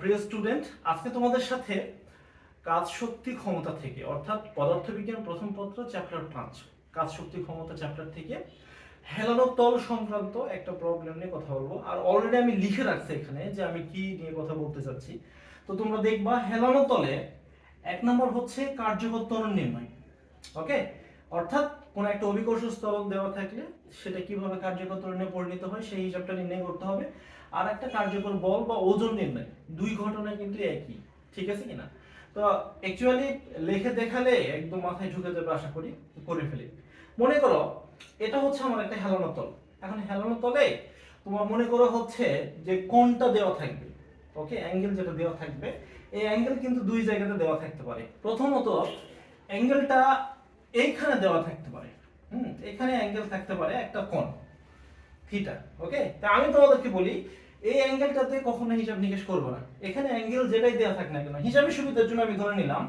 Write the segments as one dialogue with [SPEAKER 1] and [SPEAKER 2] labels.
[SPEAKER 1] প্রিয় স্টুডেন্ট আজকে তোমাদের সাথে কাজ শক্তি ক্ষমতা থেকে, অর্থাৎ পদার্থবিজ্ঞান প্রথম পত্র চ্যাপ্টার পাঁচ, কাজ শক্তি ক্ষমতা চ্যাপ্টার থেকে হেলানো তল সংক্রান্ত একটা প্রবলেম নিয়ে কথা বলব। আর অলরেডি আমি লিখে রাখছি এখানে যে আমি কি নিয়ে কথা বলতে চাচ্ছি তো তোমরা দেখবা, হেলানো তলে এক নম্বর হচ্ছে কার্যকর ত্বরণ নির্ণয় ওকে অর্থাৎ কোনো একটা অভিকর্ষ স্থলক দেওয়া থাকলে সেটা কীভাবে কার্যকর ত্বরণে পরিণত হয় সেই হিসাবটা নির্ণয় করতে হবে। আর একটা কার্যকর বল বা ওজন নির্ণয়। দুই ঘটনা কিন্তু একই, ঠিক আছে কিনা? তো অ্যাকচুয়ালি লিখে দেখালে একদম মাথায় ঢুকে যাবে, আশা করি, করে ফেলি। মনে করো, এটা হচ্ছে আমার একটা হেলানো তল। এখন হেলানো তলে তোমার মনে করো হচ্ছে যে কোনটা দেওয়া থাকবে ওকে অ্যাঙ্গেল যেটা দেওয়া থাকবে, এই অ্যাঙ্গেল কিন্তু দুই জায়গাতে দেওয়া থাকতে পারে। প্রথমত, অ্যাঙ্গেলটা এইখানে দেওয়া থাকতে পারে, হুম? এখানে অ্যাঙ্গেল থাকতে পারে একটা কোণ, থিটা ওকে তা আমি তোমাদেরকে বলি এই অ্যাঙ্গেলটাতে কখনো হিসাব নিকেশ করব না। এখানে অ্যাঙ্গেল যেটাই দেওয়া থাক না কেন হিসাবের সুবিধার জন্য আমি ধরে নিলাম,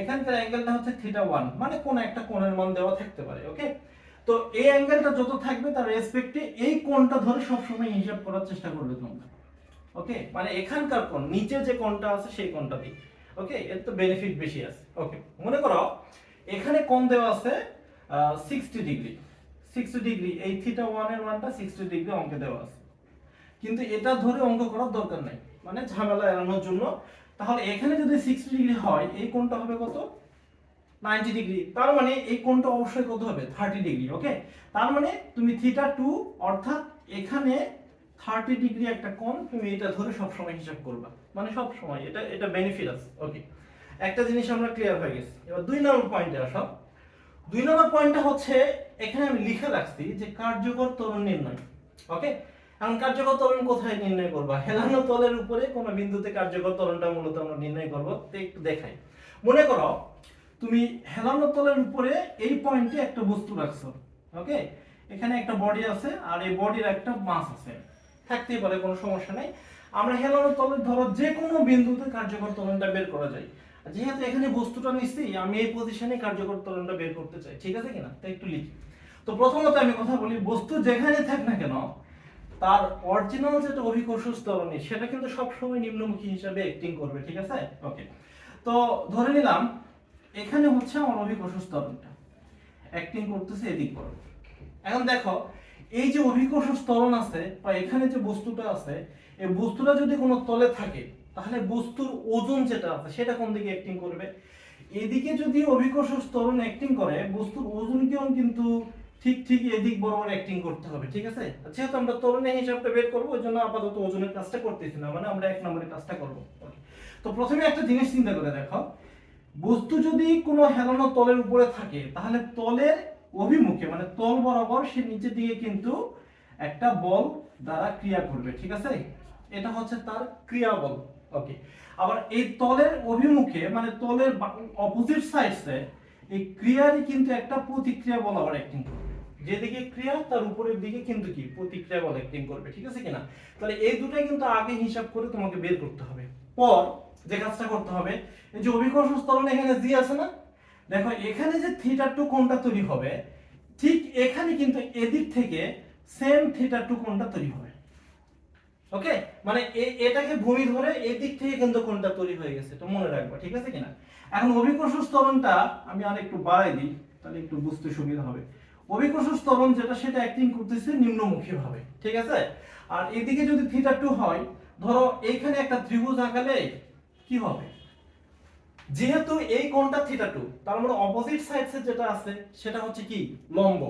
[SPEAKER 1] এখানকার অ্যাঙ্গেলটা হচ্ছে থিটা ওয়ান মানে কোন একটা কোণের মান দেওয়া থাকতে পারে ওকে তো এই অ্যাঙ্গেলটা যত থাকবে তার রেসপেক্টে এই কোণটা ধরে সবসময় হিসাব করার চেষ্টা করবে তোমরা ওকে মানে এখানকার কোণ, নিচে যে কোণটা আছে সেই কোণটা দিই ওকে এর তো বেনিফিট বেশি আছে ওকে মনে করো, এখানে কোণ দেওয়া আছে সিক্সটি ডিগ্রি সিক্সটি ডিগ্রি এই থিটা ওয়ানের মানটা সিক্সটি ডিগ্রি অঙ্কে দেওয়া আছে। কিন্তু এটা ধরে অঙ্ক করার দরকার নাই। মানে ঝামেলা এড়ানোর জন্য। তাহলে এখানে যদি সিক্সটি ডিগ্রি হয়, এই কোণটা হবে কত? নাইনটি ডিগ্রি তার মানে এই কোণটা অবশ্যই কত হবে? থার্টি ডিগ্রি ওকে তার মানে তুমি থিটা টু অর্থাৎ এখানে থার্টি ডিগ্রি একটা কোণ তুমি এটা ধরে সব সময় হিসাব করবা। মানে সব সময় এটা এটা বেনিফিট আছে ওকে একটা জিনিস আমরা ক্লিয়ার হয়ে গেছি। এবার দুই নম্বর পয়েন্টে আসো। দুই নম্বর পয়েন্টটা হচ্ছে, এখানে আমি লিখে রাখছি যে কার্যকর ত্বরণ নির্ণয় ওকে এখন কার্যকর ত্বরণ কোথায় নির্ণয় করবা? হেলানো তলের উপরে কোন বিন্দুতে কার্যকর ত্বরণটা মূলত আমরা নির্ণয় করব। একটু দেখাই। মনে করো, তুমি হেলানো তলের উপরে এই পয়েন্টে একটা বস্তু রাখছো ওকে এখানে একটা বডি আছে আর এই বডির একটা মাস আছে। থাকতেই পারে, কোনো সমস্যা নাই। আমরা হেলানো তলের ধরো যে কোনো বিন্দুতে কার্যকর ত্বরণটা বের করা যায়। যেহেতু এখানে বস্তুটা নিচ্ছি, আমি এই পজিশনে কার্যকর ত্বরণটা বের করতে চাই। ঠিক আছে কিনা? তো একটু লিখি। তো প্রথমত আমি কথা বলি, বস্তু যেখানে থাক না কেন তার অরিজিনাল যেটা অভিকর্ষ ত্বরণী সেটা কিন্তু সবসময় নিম্নমুখী হিসাবে অ্যাক্টিং করবে ঠিক আছে? ওকে তো ধরে নিলাম এখানে হচ্ছে আমার অভিকর্ষ ত্বরণটা অ্যাক্টিং করতেছে এদিক বড় এখন দেখো এই যে অভিকর্ষ স্তরণ আছে বা এখানে যে বস্তুটা আছে এই বস্তুটা যদি কোনো তলে থাকে তাহলে বস্তুর ওজন যেটা আছে সেটা কোন দিকে অ্যাক্টিং করবে? এদিকে যদি অভিকর্ষ ত্বরণ অ্যাক্টিং করে বস্তুর ওজন ওজনকেও কিন্তু ঠিক ঠিক এদিক বরাবর অ্যাক্টিং করতে হবে, ঠিক আছে? যেহেতু আমরা ত্বরণের হিসাবটা বের করব, ওই জন্য আপাতত ওজনের কাজটা করতেছি না মানে আমরা এক নম্বরের কাজটা করব. তো প্রথমে একটা জিনিস চিন্তা করে দেখো। বস্তু যদি কোনো হেলানো তলের উপরে থাকে, তাহলে তলের অভিমুখে মানে তল বরাবর সে নিচের দিকে কিন্তু একটা বল দ্বারা ক্রিয়া করবে, ঠিক আছে? এটা হচ্ছে তার ক্রিয়া বল ওকে আবার এই তলের অভিমুখে মানে তলের অপোজিট সাইডসে এই ক্রিয়ারই কিন্তু একটা প্রতিক্রিয়া বল আবার অ্যাক্টিং করবে। যেদিকে ক্রিয়া, তার উপরের দিকে কিন্তু কি? প্রতিক্রিয়া বল অ্যাক্টিং করবে, ঠিক আছে কিনা? তাহলে এই দুটাই কিন্তু আগে হিসাব করে তোমাকে বের করতে হবে। পর যে কাজটা করতে হবে যে অভিকর্ষ ত্বরণ এখানে জি আছে না? দেখো, এখানে যে থিটা টু কোণটা তৈরি হবে, ঠিক এখানে কিন্তু এদিক থেকে সেম থিটা টু কোণটা তৈরি হবে। ওকে মানে এটাকে ভূমি ধরে এদিক থেকে কিন্তু কোণটা তৈরি হয়ে গেছে তো মনে রাখবা, ঠিক আছে কিনা? এখন অভিকর্ষ ত্বরণটা আমি আর একটু বাড়াই দিই, তাহলে একটু বুঝতে সুবিধা হবে। অভিকর্ষ ত্বরণ যেটা, সেটা অ্যাক্টিং করতেছে নিম্নমুখী ভাবে, ঠিক আছে? আর এদিকে যদি থিটা টু হয়, ধরো এইখানে একটা ত্রিভুজ আঁকালে কি হবে? যেহেতু এই কোণটা থিটা টু তার মানে অপোজিট সাইডসে যেটা আছে, সেটা হচ্ছে কি? লম্ব।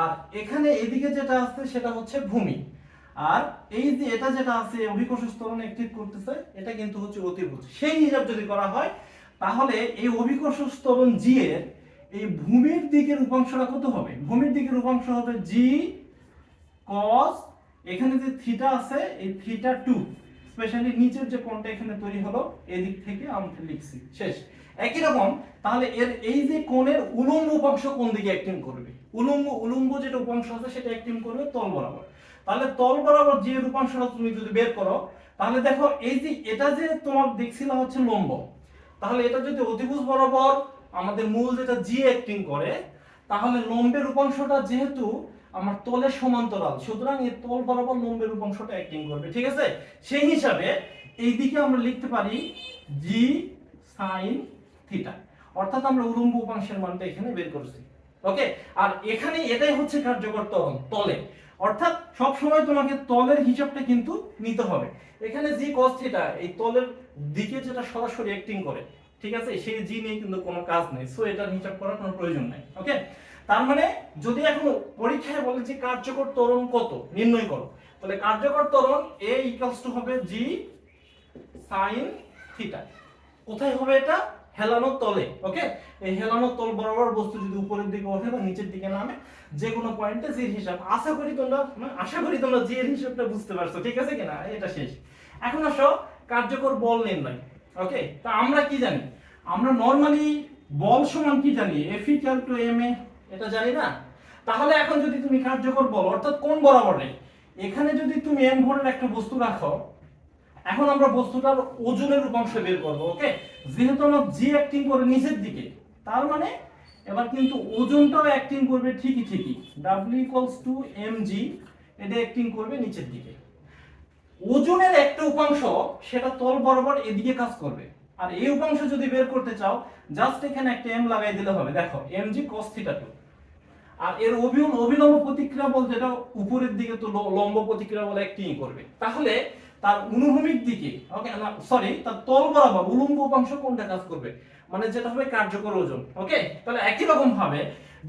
[SPEAKER 1] আর এখানে এদিকে যেটা আছে, সেটা হচ্ছে ভূমি। আর এই যে এটা যেটা আছে অভিকর্ষ ত্বরণ অ্যাক্টিভ করতেছে, এটা কিন্তু হচ্ছে অতিভুজ। সেই হিসাব যদি করা হয়, তাহলে এই অভিকর্ষ ত্বরণ জি এর এই ভূমির দিকের উপাংশটা কত হবে? ভূমির দিকের উপাংশ হবে জি কস এখানে যে থিটা আছে, এই থিটা টু স্পেশালি নিচের যে কোণটা এখানে তৈরি হলো, এদিক থেকে আমরা লিখছি। শেষ। একই রকম, তাহলে এর এই যে কোণের উলম্ব উপাংশ কোন দিকে অ্যাক্টিং করবে? উলম্ব উলম্ব যেটা উপাংশ আছে, সেটা অ্যাক্টিং করবে তল বরাবর। তাহলে তল বরাবর যে রূপাংশটা তুমি যদি বের করো, তাহলে দেখো এই যে এটা যে তোমার দেখছিলাম হচ্ছে লম্ব, তাহলে এটা যদি অতিভুজ বরাবর আমাদের মূল যেটা জি অ্যাক্টিং করে, তাহলে লম্বের উপাংশটা যেহেতু আমার তলের সমান্তরাল, সুতরাং এই তল বরাবর লম্বের উপাংশটা অ্যাক্টিং করবে, ঠিক আছে? সেই হিসাবে এই দিকে আমরা লিখতে পারি জি সাইন থিটা অর্থাৎ আমরা উলম্ব উপাংশের মানটা এখানে বের করছি। ওকে আর এখানে এটাই হচ্ছে কার্যকর ত্বরণ তলে। অর্থাৎ সব সময় তোমাকে তলের হিসাবটা কিন্তু নিতে হবে। এখানে জি cos থিটা এই তলের দিকে যেটা সরাসরি অ্যাক্টিং করে ঠিক আছে? সেই জি নিয়ে কিন্তু কোনো কাজ নেই। সো এটার হিসাব করার কোনো প্রয়োজন নাই। ওকে তার মানে যদি এখন পরীক্ষায় বলে যে কার্যকর ত্বরণ কত, নির্ণয় করো। তাহলে কার্যকর ত্বরণ এ ইকুয়ালস টু হবে জি সাইন থিটা কোথায় হবে এটা? হেলানো তলে। ওকে এই হেলানো তল বরাবর বস্তু যদি উপরের দিকে ওঠে বা নিচের দিকে নামে, যে কোনো পয়েন্টে জির হিসাব। আশা করি তোমরা মানে আশা করি তোমরা জি এর হিসাবটা বুঝতে পারছ। ঠিক আছে কিনা? এটা শেষ। এখন আসো কার্যকর বল নির্ণয়। ওকে তা আমরা কি জানি? আমরা নর্মালি বল সমান কি জানি? F equal to M A এটা জানি না? তাহলে এখন যদি তুমি কার্যকর বল, অর্থাৎ কোন বরাবরে, এখানে যদি তুমি এম ভরের একটা বস্তু রাখো, এখন আমরা বস্তুটার ওজনের রূপাংশ বের করব ওকে যেহেতু আমার জি অ্যাক্টিং করে নিচের দিকে, তার মানে এবার কিন্তু ওজনটাও অ্যাক্টিং করবে ঠিকই ঠিকই। W equals to M G এটা অ্যাক্টিং করবে নিচের দিকে। ওজনের একটা উপাংশ সেটা তল বরাবর এদিকে কাজ করবে। আর এই উপাংশ যদি বের করতে চাও জাস্ট এখানে একটা এম লাগাই দিলে হবে। দেখো M G cos theta two আর এর অবিলম্ব অবিলম্ব প্রতিক্রিয়া বল যেটা উপরের দিকে তো লম্ব প্রতিক্রিয়া বলে অ্যাক্টিং করবে। তাহলে তার অনুভূমিক দিকে ওকে না সরি তার তল বরাবর উলম্ব উপাংশ কোনটা কাজ করবে? মানে যেটা হবে কার্যকর ওজন ওকে তাহলে একই রকম ভাবে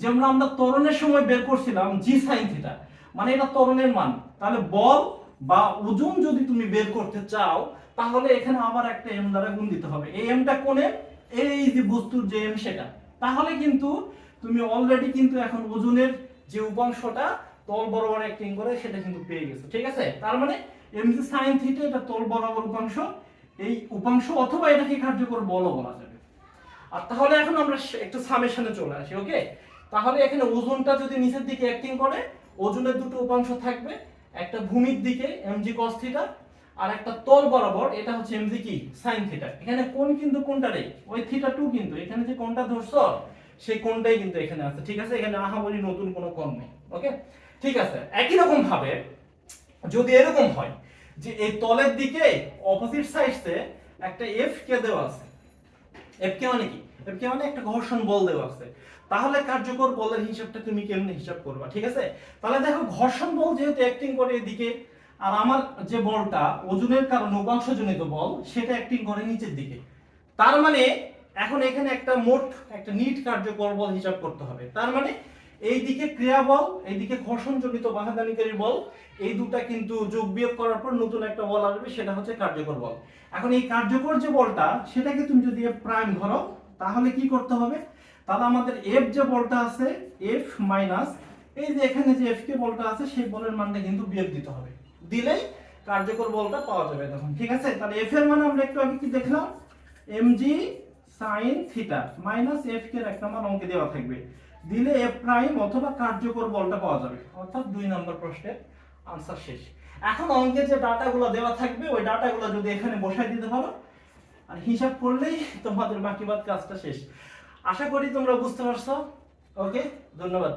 [SPEAKER 1] যেমন আমরা ত্বরণের সময় বের করছিলাম জি সাইন থিটা মানে এটা ত্বরণের মান। তাহলে বল বা ওজন যদি তুমি বের করতে চাও, তাহলে এখানে আবার একটা এম দ্বারা গুণ দিতে হবে। এই এমটা কোনে এই যে বস্তুর যে এম সেটা। তাহলে কিন্তু তুমি অলরেডি কিন্তু এখন ওজনের যে উপাংশটা তল বরাবর অ্যাক্টিং করে, সেটা কিন্তু পেয়ে গেছো। ঠিক আছে? তার মানে এম জি সাইন থিটা এটা তল বরাবর উপাংশ। এই উপাংশ অথবা এটাকে কার্যকর বলও বলা যাবে। আর তাহলে এখন আমরা একটু সামেশনে চলে আসি ওকে তাহলে এখানে ওজনটা যদি নিচের দিকে অ্যাক্টিং করে, ওজনের দুটো উপাংশ থাকবে। একটা ভূমির দিকে এমজি কস থিটা আর একটা তল বরাবর, এটা হচ্ছে এমজি কি? সাইন থিটা এখানে কোন কিন্তু কোনটা রে ওই থিটা টু কিন্তু। এখানে যে কোনটা ধরছো, সেই কোনটাই কিন্তু এখানে আছে। ঠিক আছে? এখানে আহামরি নতুন কোনো কোণ নেই। ওকে ঠিক আছে? একই রকম ভাবে যদি এরকম হয় যে এই তলের দিকে অপোজিট সাইডে একটা এফ কে দেওয়া আছে। এফ কে মানে কি? এফ কে মানে একটা ঘর্ষণ বল দেওয়া আছে। তাহলে কার্যকর বলের হিসাবটা তুমি কেমনে হিসাব করবা, ঠিক আছে? তাহলে দেখো, ঘর্ষণ বল যেহেতু অ্যাক্টিং করে এদিকে, আর আমার যে বলটা, ওজনের কারণে উপাংশজনিত বল, সেটা অ্যাক্টিং করে নিচের দিকে। তার মানে এখন এখানে একটা মোট, একটা নিট কার্যকর বল হিসাব করতে হবে। তার মানে এই দিকে ক্রিয়া বল, এইদিকে ঘর্ষণজনিত বাধাদানিকারী বল, এই দুটা কিন্তু যোগ বিয়োগ করার পর নতুন একটা বল আসবে, সেটা হচ্ছে কার্যকর বল। এখন এই কার্যকর যে বলটা, সেটাকে তুমি যদি প্রাইম ধরো, তাহলে কি করতে হবে? তাহলে আমাদের এফ যে বলটা আছে এফ মাইনাস এই যে এখানে যে এফ কে বলটা আছে, সেই বলের মানটা কিন্তু বিয়োগ দিতে হবে। দিলেই কার্যকর বলটা পাওয়া যাবে তখন, ঠিক আছে? তাহলে এফ এর মান আমরা একটু আগে কি দেখলাম? M G sine theta minus F কে একটা মান অঙ্কে দেওয়া থাকবে। দিলে এফ প্রাইম অথবা কার্যকর বলটা পাওয়া যাবে। অর্থাৎ দুই নম্বর প্রশ্নের আনসার শেষ। এখন অঙ্কে যে ডাটাগুলো দেওয়া থাকবে, ওই ডাটাগুলো যদি এখানে বসাই দিতে পারো, আর হিসাব করলেই তোমাদের বাকি বাদ কাজটা শেষ। আশা করি তোমরা বুঝতে পারছ। ওকে ধন্যবাদ।